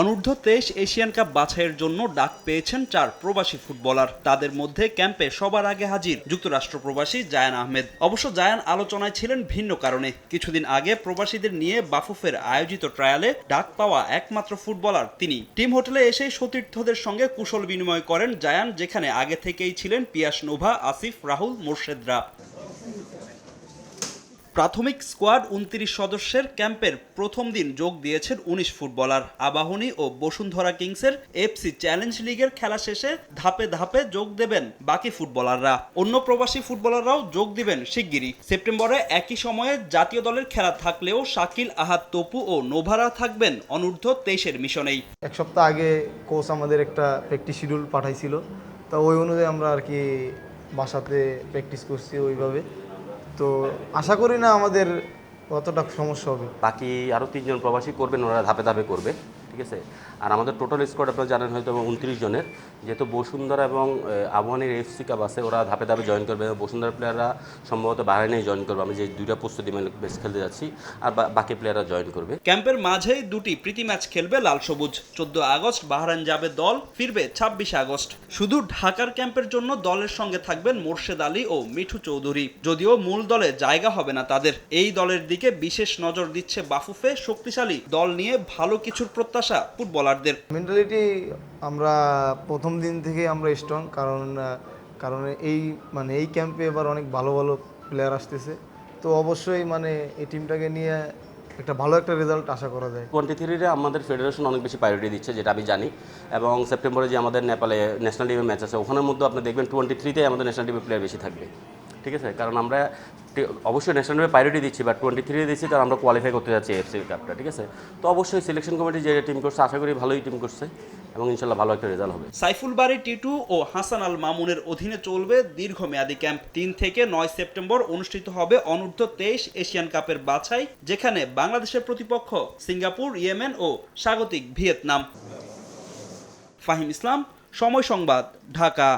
অনূর্ধ্ব তেইশ Asian cup বাছাইয়ের জন্য ডাক পেয়েছেন চার প্রবাসী ফুটবলার। তাদের মধ্যে ক্যাম্পে সবার আগে হাজির যুক্তরাষ্ট্র প্রবাসী জায়ান আহমেদ। অবশ্য জায়ান আলোচনায় ছিলেন ভিন্ন কারণে। কিছুদিন আগে প্রবাসীদের নিয়ে বাফুফের আয়োজিত ট্রায়ালে ডাক পাওয়া একমাত্র ফুটবলার তিনি। টিম হোটেলে এসেই সতীর্থদের সঙ্গে কুশল বিনিময় করেন জায়ান, যেখানে আগে থেকেই ছিলেন পিয়াস নোভা, আসিফ, রাহুল, মোর্শেদরা। প্রাথমিক স্কোয়াড উনত্রিশ সদস্যের ক্যাম্পের প্রথম দিন যোগ দিয়েছেন উনিশ ফুটবলার আবাহনী ও বসুন্ধরা কিংসের এফসি চ্যালেঞ্জ লিগের খেলা শেষে ধাপে ধাপে যোগ দেবেন বাকি ফুটবলাররা। অন্য প্রবাসী ফুটবলাররাও যোগ দিবেন শিগগিরই। সেপ্টেম্বরে একই সময়ে জাতীয় দলের খেলা থাকলেও শাকিল আহাদ তপু ও নোভারা থাকবেন অনূর্ধ্ব তেইশের মিশনেই। এক সপ্তাহ আগে কোচ আমাদের একটা প্র্যাকটিস শিডিউল পাঠাইছিল। তা ওই অনুযায়ী আমরা আর কি বাসাতে প্র্যাকটিস করছি ওইভাবে। তো আশা করি না আমাদের অতটা সমস্যা হবে। বাকি আরও তিনজন প্রবাসী করবেন ওরা ধাপে ধাপে করবে। ঠিক আছে? আর আমাদের টোটাল স্কোয়াড আপনারা জানেন হয়তো উনত্রিশ জনের। যেহেতু বসুন্ধরা এবং আবহানের এফসি কাপ আছে, ওরা ধাপে ধাপে জয়েন করবে। বসুন্ধরা প্লেয়াররা সম্ভবত বাহারাইনেই জয়েন করবে। আমি যে দুইটা প্রস্তুতি বেশ খেলতে যাচ্ছি, আর বাকি প্লেয়াররা জয়েন করবে। ক্যাম্পের মাঝেই দুটি প্রীতি ম্যাচ খেলবে লাল সবুজ। চোদ্দ আগস্ট বাহরাইন যাবে দল, ফিরবে ছাব্বিশে আগস্ট। শুধু ঢাকার ক্যাম্পের জন্য দলের সঙ্গে থাকবেন মোর্শেদ আলী ও মিঠু চৌধুরী। যদিও মূল দলে জায়গা হবে না তাদের। এই দলের দিকে বিশেষ নজর দিচ্ছে বাফুফে শক্তিশালী দল নিয়ে ভালো কিছুর প্রত্যাশা ফুটবলারদের মেন্টালিটি আমরা প্রথম দিন থেকে আমরা স্ট্রং কারণ কারণ এই মানে এই ক্যাম্পে এবার অনেক ভালো ভালো প্লেয়ার আসতেছে। তো অবশ্যই মানে এই টিমটাকে নিয়ে একটা ভালো একটা রেজাল্ট আশা করা যায়। টোয়েন্টি থ্রিতে আমাদের ফেডারেশন অনেক বেশি প্রায়োরিটি দিচ্ছে যেটা আমি জানি। এবং সেপ্টেম্বরে যে আমাদের নেপালে ন্যাশনাল টিমের ম্যাচ আছে ওখানের মধ্যে আপনি দেখবেন টোয়েন্টি থ্রিতে আমাদের ন্যাশনাল টিমের প্লেয়ার বেশি থাকবে। ঠিক আছে? কারণ আমরা অবশ্যই ন্যাশনাল টিমে প্রায়োরিটি দিচ্ছি বাট টোয়েন্টি থ্রি দিচ্ছি কারণ আমরা কোয়ালিফাই করতে যাচ্ছি এফসি কাপটা ঠিক আছে? তো অবশ্যই সিলেকশন কমিটি যে টিম করছে, আশা করি ভালোই টিম করছে, এবং ইনশাল্লাহ ভালো একটা রেজাল্ট হবে। সাইফুল বাড়ি টিটু ও হাসান আল মামুনের অধীনে চলবে দীর্ঘমেয়াদী ক্যাম্প তিন থেকে নয় সেপ্টেম্বর অনুষ্ঠিত হবে অনূর্ধ্ব তেইশ এশিয়ান কাপের বাছাই, যেখানে বাংলাদেশের প্রতিপক্ষ সিঙ্গাপুর, ইয়েমেন ও স্বাগতিক ভিয়েতনাম। ফাহিম ইসলাম, সময় সংবাদ, ঢাকা।